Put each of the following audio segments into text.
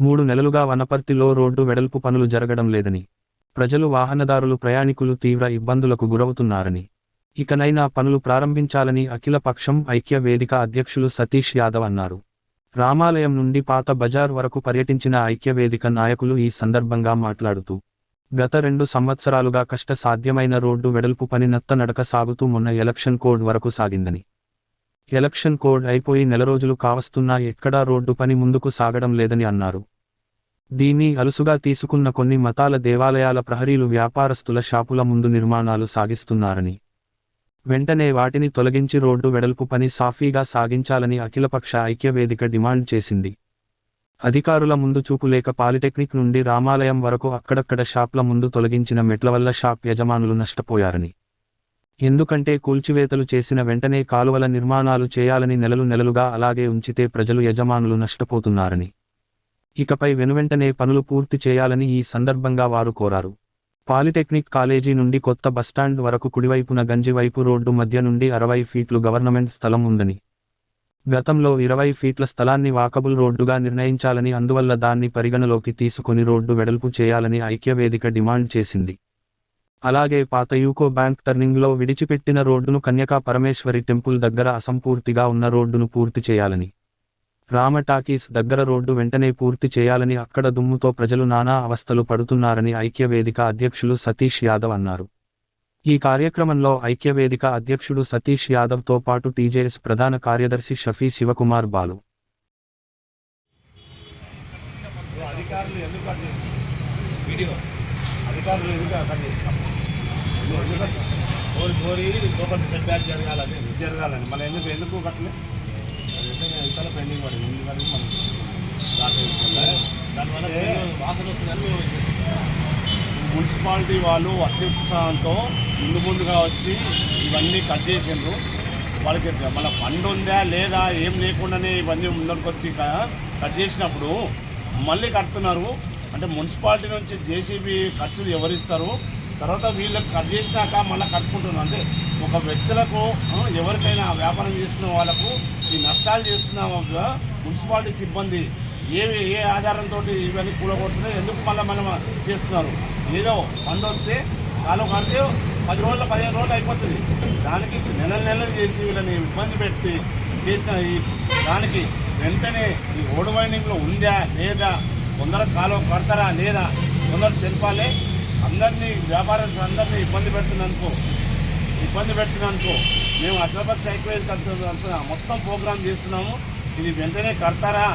మూడు నెలలుగా వనపర్తిలో రోడ్డు వెడల్పు పనులు జరగడం లేదని. ప్రజలు వాహనదారులు ప్రయాణికులు తీవ్ర ఇబ్బందులకు గురవుతున్నారని. ఇకనైనా పనులు ప్రారంభించాలని అఖిల పక్షం ఐక్య వేదిక అధ్యక్షులు సతీష్ యాదవ్ అన్నారు. రామాలయం నుండి పాత బజార్ వరకు పర్యటించిన ఐక్య వేదిక నాయకులు ఈ సందర్భంగా మాట్లాడుతూ గత రెండు సంవత్సరాలుగా కష్ట సాధ్యమైన రోడ్డు వెడల్పు పని నత్త నడక సాగుతూ మొన్న ఎలక్షన్ కోడ్ వరకు సాగిందని. ఎలక్షన్ కోడ్ అయిపోయి నెల రోజులు కావస్తున్నా ఎక్కడా రోడ్డు పని ముందుకు సాగడం లేదని అన్నారు. దీన్ని అలుసుగా తీసుకున్న కొన్ని మతాల దేవాలయాల ప్రహరీలు వ్యాపారస్తుల షాపుల ముందు నిర్మాణాలు సాగిస్తున్నారని. వెంటనే వాటిని తొలగించి రోడ్డు వెడల్పు పని సాఫీగా సాగించాలని అఖిలపక్ష ఐక్యవేదిక డిమాండ్ చేసింది. అధికారుల ముందు చూపు లేక పాలిటెక్నిక్ నుండి రామాలయం వరకు అక్కడక్కడ షాప్ల ముందు తొలగించిన మెట్ల వల్ల షాప్ యజమానులు నష్టపోయారని. ఎందుకంటే కూల్చివేతలు చేసిన వెంటనే కాలువల నిర్మాణాలు చేయాలని నెలలు నెలలుగా అలాగే ఉంచితే ప్రజలు యజమానులు నష్టపోతున్నారని. ఇకపై వెనువెంటనే పనులు పూర్తి చేయాలని ఈ సందర్భంగా వారు కోరారు. పాలిటెక్నిక్ కాలేజీ నుండి కొత్త బస్టాండ్ వరకు కుడివైపున గంజివైపు రోడ్డు మధ్య నుండి అరవై ఫీట్లు గవర్నమెంట్ స్థలం ఉందని. గతంలో ఇరవై ఫీట్ల స్థలాన్ని వాకబుల్ రోడ్డుగా నిర్ణయించాలని అందువల్ల దాన్ని పరిగణలోకి తీసుకొని రోడ్డు వెడల్పు చేయాలని ఐక్యవేదిక డిమాండ్ చేసింది. అలాగే పాత యూకో బ్యాంక్ టర్నింగ్లో విడిచిపెట్టిన రోడ్డును కన్యకా పరమేశ్వరి టెంపుల్ దగ్గర అసంపూర్తిగా ఉన్న రోడ్డును పూర్తి చేయాలని. రామ టాకీస్ దగ్గర రోడ్డు వెంటనే పూర్తి చేయాలని అక్కడ దుమ్ముతో ప్రజలు నానా అవస్థలు పడుతున్నారని ఐక్యవేదిక అధ్యక్షులు సతీష్ యాదవ్ అన్నారు. ఈ కార్యక్రమంలో ఐక్యవేదిక అధ్యక్షుడు సతీష్ యాదవ్తో పాటు టీజేఎస్ ప్రధాన కార్యదర్శి షఫీ శివకుమార్ బాలు. జరగాలని మళ్ళీ ఎందుకు ఎందుకు కట్టలేదు ఇతర పెండింగ్ పడింది ఎందుకంటే మనం దానివల్ల వాసన వస్తుందని మున్సిపాలిటీ వాళ్ళు అత్యుత్సాహంతో ముందు ముందుగా వచ్చి ఇవన్నీ కట్ చేసిండ్రు. వాళ్ళకి మన ఫండ్ ఉందా లేదా ఏం లేకుండానే ఇవన్నీ ముందరికి వచ్చి కట్ చేసినప్పుడు మళ్ళీ కడుతున్నారు. అంటే మున్సిపాలిటీ నుంచి జేసీబీ ఖర్చులు ఎవరిస్తారు? తర్వాత వీళ్ళకి కట్ చేసినాక మళ్ళీ కట్టుకుంటున్నాం అంటే ఒక వ్యక్తులకు ఎవరికైనా వ్యాపారం చేసుకున్న వాళ్ళకు ఈ నష్టాలు చేస్తున్న మున్సిపాలిటీ సిబ్బంది. ఏవి ఏ ఆధారంతో ఇవన్నీ కూలగొడుతున్నాయి ఎందుకు మళ్ళీ మనం చేస్తున్నారు? ఏదో పండు వస్తే కాలం కడితే పది రోజులు పదిహేను రోజులు అయిపోతుంది. దానికి నెలలు నెలలు చేసి వీళ్ళని ఇబ్బంది పెట్టి చేసిన ఈ దానికి వెంటనే ఈ ఓడ్ వైండింగ్లో ఉందా లేదా? కొందరు కాలువ కడతారా లేదా? కొందరు తెలిపాలి. అందరినీ వ్యాపారస్తులు అందరినీ ఇబ్బంది పెడుతున్నందుకు ఇబ్బంది పెట్టినందుకు మేము అఖిలపక్ష ఐక్యవేదిక మొత్తం ప్రోగ్రామ్ చేస్తున్నాము. ఇది వెంటనే కడతారా?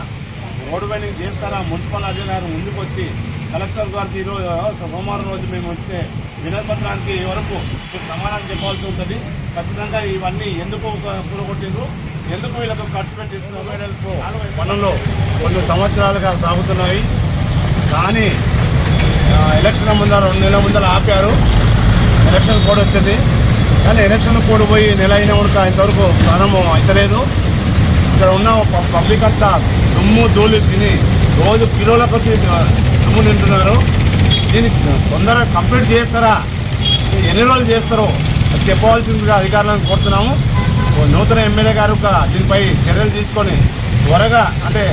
రోడ్డు వైండింగ్ చేస్తారా? మున్సిపల్ అధికారి ముందుకు వచ్చి కలెక్టర్ గారికి ఈరోజు సోమవారం రోజు మేము వచ్చే వినతిపత్రానికి వరకు మీరు సమాధానం చెప్పాల్సి ఉంటుంది. ఖచ్చితంగా ఇవన్నీ ఎందుకు కూడగొట్టిండ్రు ఎందుకు వీళ్ళకు ఖర్చు పెట్టిస్తున్నారు? పనులు కొన్ని సంవత్సరాలుగా సాగుతున్నాయి. కానీ ఎలక్షన్ ముందర రెండు నెలల ముందర ఆపారు. ఎలక్షన్ కోడ్ వచ్చింది. కానీ ఎలక్షన్ కోడ్ పోయి నెల అయినా వరకు ఇంతవరకు ప్రారంభం అవుతలేదు ఇక్కడ ఉన్న పబ్లిక్ అంతా దుమ్ము ధూళి తిని రోజు కిలోల కొద్ది దుమ్ము నింటున్నారు దీన్ని తొందరగా కంప్లీట్ చేస్తారా? ఎన్ని రోజులు చేస్తారో అది చెప్పవలసిందిగా అధికారులను కోరుతున్నాము. ఓ నూతన ఎమ్మెల్యే గారు ఒక దీనిపై చర్యలు తీసుకొని త్వరగా అంటే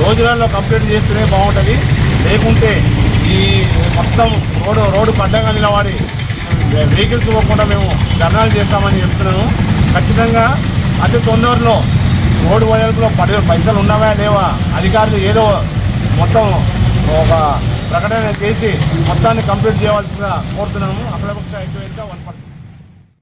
రోజులలో కంప్లీట్ చేస్తేనే బాగుంటుంది. లేకుంటే ఈ మొత్తం రోడ్డు రోడ్డు పడ్డంగా నిలబడి వెహికల్స్ ఇవ్వకుండా మేము ధర్నాలు చేస్తామని చెప్తున్నాను. ఖచ్చితంగా అతి తొందరలో రోడ్డు వైపులో పడి పైసలు ఉన్నావా లేవా అధికారులు ఏదో మొత్తం ఒక ప్రకటన చేసి మొత్తాన్ని కంప్లీట్ చేయవలసిందిగా కోరుతున్నాము. అక్కడ ఎక్కువ వన్ పర్సెంట్